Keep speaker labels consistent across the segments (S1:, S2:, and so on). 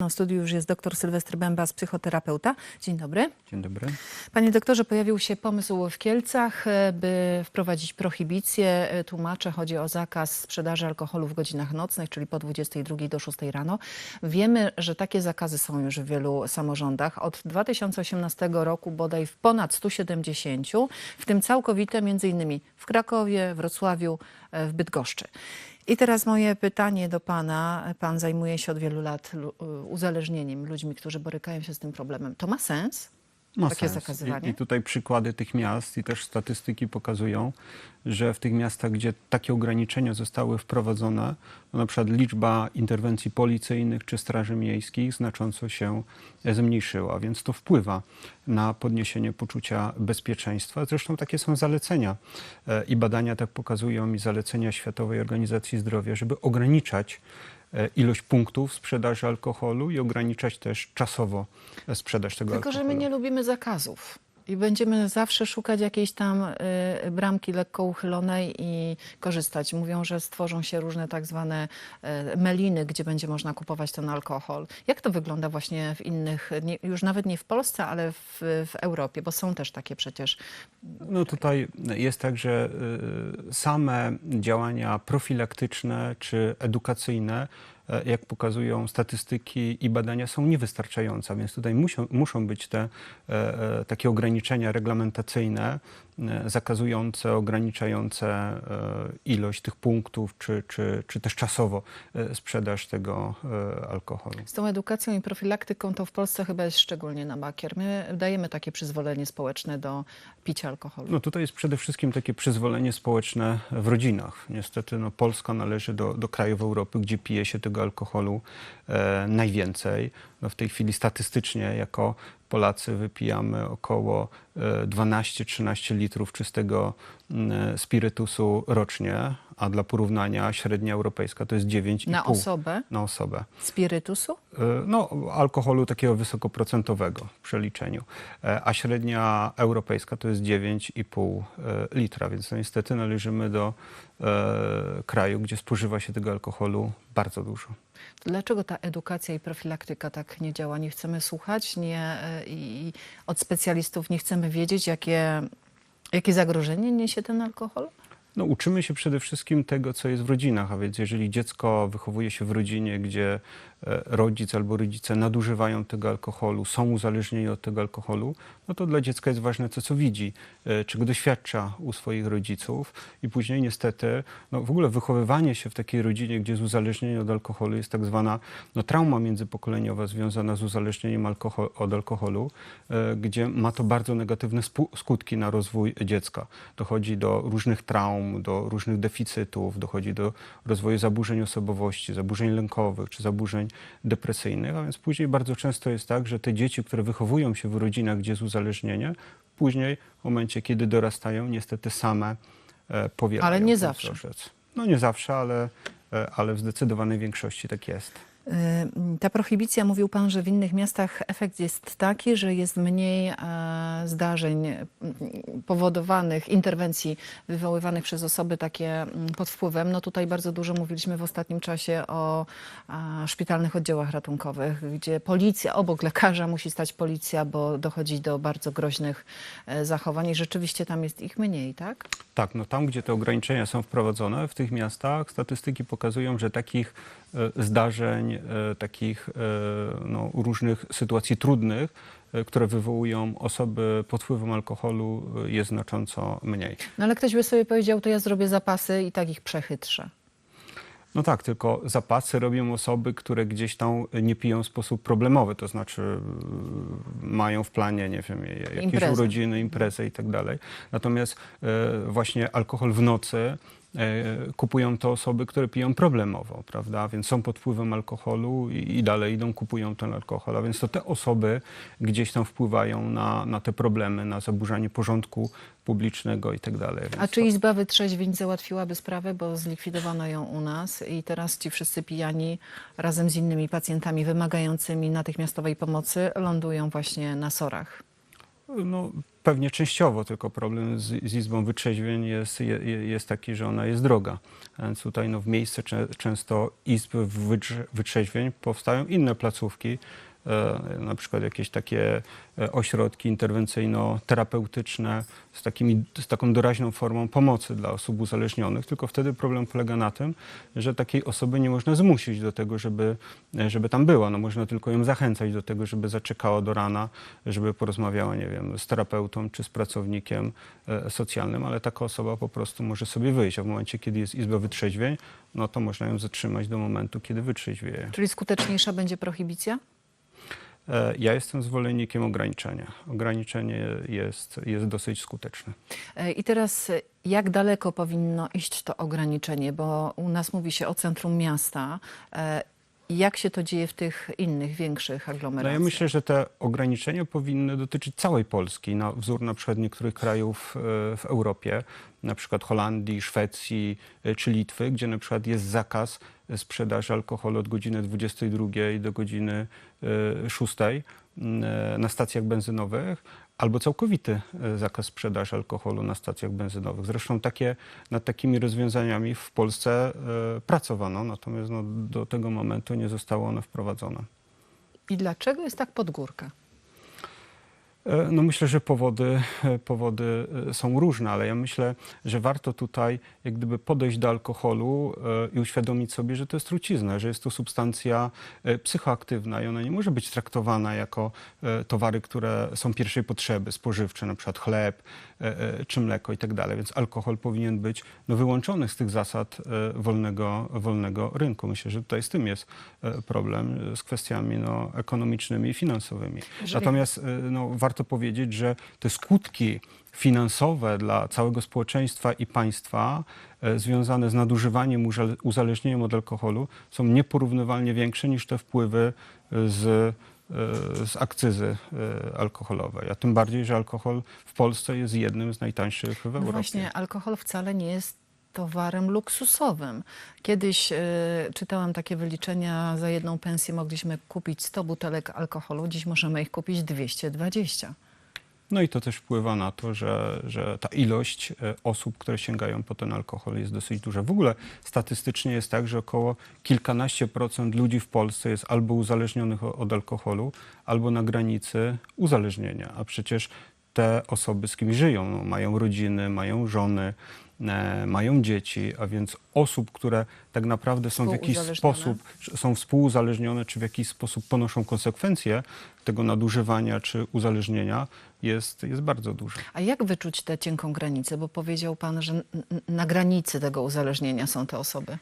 S1: Na studiu już jest dr Sylwestr Bębas, psychoterapeuta. Dzień dobry.
S2: Dzień dobry.
S1: Panie doktorze, pojawił się pomysł w Kielcach, by wprowadzić prohibicję. Tłumaczę, chodzi o zakaz sprzedaży alkoholu w godzinach nocnych, czyli po 22 do 6 rano. Wiemy, że takie zakazy są już w wielu samorządach. Od 2018 roku bodaj w ponad 170, w tym całkowite między innymi w Krakowie, Wrocławiu, e, w Bydgoszczy. I teraz moje pytanie do pana. Pan zajmuje się od wielu lat uzależnieniem ludźmi, którzy borykają się z tym problemem. To ma sens?
S2: Ma
S1: Takie
S2: sens.
S1: zakazywanie?
S2: I, I tutaj przykłady tych miast i też statystyki pokazują, że w tych miastach, gdzie takie ograniczenia zostały wprowadzone, no na przykład liczba interwencji policyjnych czy straży miejskich znacząco się zmniejszyła, więc to wpływa na podniesienie poczucia bezpieczeństwa. Zresztą takie są zalecenia e, i badania tak pokazują i zalecenia Światowej Organizacji Zdrowia, żeby ograniczać ilość punktów sprzedaży alkoholu i ograniczać też czasowo e, sprzedaż tego
S1: Tylko,
S2: alkoholu.
S1: że my nie lubimy zakazów. I będziemy zawsze szukać jakiejś tam y, bramki lekko uchylonej i korzystać. Mówią, że stworzą się różne tak zwane y, meliny, gdzie będzie można kupować ten alkohol. Jak to wygląda właśnie w innych, już nawet nie w Polsce, ale w, w Europie, bo są też takie przecież.
S2: No tutaj jest tak, że y, same działania profilaktyczne czy edukacyjne, jak pokazują statystyki i badania, są niewystarczające, więc tutaj muszą, muszą być te e, e, takie ograniczenia reglamentacyjne, e, zakazujące, ograniczające e, ilość tych punktów, czy, czy, czy też czasowo e, sprzedaż tego e, alkoholu.
S1: Z tą edukacją i profilaktyką to w Polsce chyba jest szczególnie na bakier. My dajemy takie przyzwolenie społeczne do picia alkoholu.
S2: No tutaj jest przede wszystkim takie przyzwolenie społeczne w rodzinach. Niestety no, Polska należy do, do krajów Europy, gdzie pije się tego alkoholu e, najwięcej. No, w tej chwili statystycznie jako Polacy wypijamy około e, 12-13 litrów czystego mm, spirytusu rocznie, a dla porównania średnia europejska to jest 9,5
S1: Na osobę
S2: na osobę.
S1: spirytusu?
S2: E, No, alkoholu takiego wysokoprocentowego w przeliczeniu, E, a średnia europejska to jest 9,5 e, litra, więc no niestety należymy do kraju, gdzie spożywa się tego alkoholu bardzo dużo.
S1: Dlaczego ta edukacja i profilaktyka tak nie działa? Nie chcemy słuchać nie, i od specjalistów nie chcemy wiedzieć, jakie, jakie zagrożenie niesie ten alkohol?
S2: No, uczymy się przede wszystkim tego, co jest w rodzinach, a więc jeżeli dziecko wychowuje się w rodzinie, gdzie rodzic albo rodzice nadużywają tego alkoholu, są uzależnieni od tego alkoholu, no to dla dziecka jest ważne to, co widzi, e, czego doświadcza u swoich rodziców i później niestety, no w ogóle wychowywanie się w takiej rodzinie, gdzie jest uzależnienie od alkoholu jest tak zwana no, trauma międzypokoleniowa związana z uzależnieniem alkohol, od alkoholu, e, gdzie ma to bardzo negatywne skutki na rozwój dziecka. Dochodzi do różnych traum, do różnych deficytów, dochodzi do rozwoju zaburzeń osobowości, zaburzeń lękowych czy zaburzeń depresyjnych, a więc później bardzo często jest tak, że te dzieci, które wychowują się w rodzinach, gdzie jest uzależnienie, później w momencie, kiedy dorastają, niestety same e, powielają.
S1: Ale nie zawsze.
S2: No nie zawsze, ale, e, ale w zdecydowanej większości tak jest.
S1: Y, Ta prohibicja, mówił Pan, że w innych miastach efekt jest taki, że jest mniej e, zdarzeń powodowanych, interwencji wywoływanych przez osoby takie mm, pod wpływem. No tutaj bardzo dużo mówiliśmy w ostatnim czasie o szpitalnych oddziałach ratunkowych, gdzie policja, obok lekarza musi stać policja, bo dochodzi do bardzo groźnych e, zachowań i rzeczywiście tam jest ich mniej, tak?
S2: Tak, no tam, gdzie te ograniczenia są wprowadzone, w tych miastach statystyki pokazują, że takich e, zdarzeń, e, takich e, no, różnych sytuacji trudnych, które wywołują osoby pod wpływem alkoholu, jest znacząco mniej.
S1: No ale ktoś by sobie powiedział, to ja zrobię zapasy i tak ich przechytrzę.
S2: No tak, tylko zapasy robią osoby, które gdzieś tam nie piją w sposób problemowy, to znaczy y, mają w planie, nie wiem, jakieś
S1: Imprezę.
S2: urodziny, imprezę i tak dalej. Natomiast e, właśnie alkohol w nocy kupują to osoby, które piją problemowo, prawda? Więc są pod wpływem alkoholu i, i dalej idą, kupują ten alkohol. A więc to te osoby gdzieś tam wpływają na, na te problemy, na zaburzanie porządku publicznego i tak dalej.
S1: A czy Izba Wytrzeźwień załatwiłaby sprawę, bo zlikwidowano ją u nas i teraz ci wszyscy pijani razem z innymi pacjentami wymagającymi natychmiastowej pomocy lądują właśnie na sorach?
S2: No, pewnie częściowo, tylko problem z, z Izbą Wytrzeźwień jest, je, je- jest taki, że ona jest droga. Więc tutaj no, w miejsce często Izb wytrze, Wytrzeźwień powstają inne placówki, na przykład jakieś takie e, ośrodki interwencyjno-terapeutyczne z, takimi, z taką doraźną formą pomocy dla osób uzależnionych, tylko wtedy problem polega na tym, że takiej osoby nie można zmusić do tego, żeby, e, żeby tam była. No, można tylko ją zachęcać do tego, żeby zaczekała do rana, żeby porozmawiała, nie wiem, z terapeutą czy z pracownikiem e, socjalnym, ale taka osoba po prostu może sobie wyjść, a w momencie, kiedy jest izba wytrzeźwień, no to można ją zatrzymać do momentu, kiedy wytrzeźwieje.
S1: Czyli skuteczniejsza będzie prohibicja?
S2: E, Ja jestem zwolennikiem ograniczenia. Ograniczenie jest, jest dosyć skuteczne.
S1: E, I teraz e, jak daleko powinno iść to ograniczenie? Bo u nas mówi się o centrum miasta. Jak się to dzieje w tych innych, większych
S2: No
S1: aglomeracjach?
S2: ja myślę, że te ograniczenia powinny dotyczyć całej Polski, na wzór na przykład niektórych krajów e, w Europie, na przykład Holandii, Szwecji e, czy Litwy, gdzie na przykład jest zakaz sprzedaży alkoholu od godziny 22 do godziny e, 6 m, e, na stacjach benzynowych, albo całkowity e, zakaz sprzedaży alkoholu na stacjach benzynowych. Zresztą takie, nad takimi rozwiązaniami w Polsce e, pracowano, natomiast no, do tego momentu nie zostało one wprowadzone.
S1: I dlaczego jest tak pod górkę?
S2: E, No myślę, że powody, e, powody e, są różne, ale ja myślę, że warto tutaj jak gdyby podejść do alkoholu i uświadomić sobie, że to jest trucizna, że jest to substancja psychoaktywna i ona nie może być traktowana jako towary, które są pierwszej potrzeby, spożywcze, na przykład chleb czy mleko i tak dalej. Więc alkohol powinien być no, wyłączony z tych zasad wolnego, wolnego rynku. Myślę, że tutaj z tym jest problem, z kwestiami no, ekonomicznymi i finansowymi.
S1: Jeżeli-
S2: Natomiast no, warto powiedzieć, że te skutki finansowe dla całego społeczeństwa i państwa e, związane z nadużywaniem, uzależnieniem od alkoholu są nieporównywalnie większe niż te wpływy e, z, e, z akcyzy alkoholowej. A tym bardziej, że alkohol w Polsce jest jednym z najtańszych w
S1: No
S2: Europie.
S1: właśnie, alkohol wcale nie jest towarem luksusowym. Kiedyś e, czytałam takie wyliczenia, za jedną pensję mogliśmy kupić 100 butelek alkoholu, dziś możemy ich kupić 220.
S2: No i to też wpływa na to, że, że ta ilość e, osób, które sięgają po ten alkohol jest dosyć duża. W ogóle statystycznie jest tak, że około kilkanaście procent ludzi w Polsce jest albo uzależnionych od alkoholu, albo na granicy uzależnienia. A przecież te osoby z kimś żyją, no, mają rodziny, mają żony, mają dzieci, a więc osób, które tak naprawdę są w jakiś sposób są współuzależnione, czy w jakiś sposób ponoszą konsekwencje tego nadużywania czy uzależnienia, jest, jest bardzo dużo.
S1: A jak wyczuć tę cienką granicę? Bo powiedział pan, że na granicy tego uzależnienia są te osoby.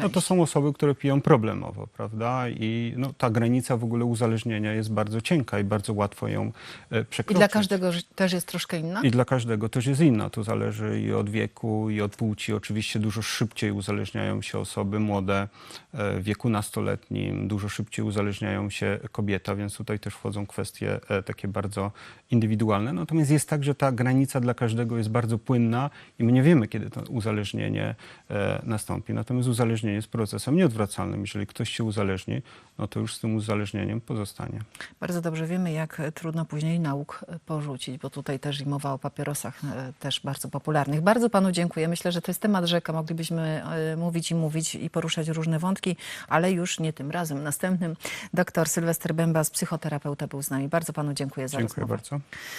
S2: No to są osoby, które piją problemowo, prawda? I no, ta granica w ogóle uzależnienia jest bardzo cienka i bardzo łatwo ją e,
S1: I
S2: przekroczyć.
S1: dla każdego też jest troszkę inna?
S2: I dla każdego też jest inna. To zależy i od wieku, i od płci. Oczywiście dużo szybciej uzależniają się osoby młode e, w wieku nastoletnim, dużo szybciej uzależniają się kobieta, więc tutaj też wchodzą kwestie e, takie bardzo indywidualne. Natomiast jest tak, że ta granica dla każdego jest bardzo płynna i my nie wiemy, kiedy to uzależnienie e, nastąpi. Natomiast uzależnienie jest procesem nieodwracalnym. Jeżeli ktoś się uzależni, no to już z tym uzależnieniem pozostanie.
S1: Bardzo dobrze wiemy, jak trudno później nauk porzucić, bo tutaj też i mowa o papierosach, też bardzo popularnych. Bardzo panu dziękuję. Myślę, że to jest temat rzeka. Moglibyśmy mówić i mówić i poruszać różne wątki, ale już nie tym razem. Następnym doktor Sylwester Bębas, psychoterapeuta, był z nami. Bardzo panu dziękuję za
S2: Dziękuję
S1: rozmowę.
S2: bardzo.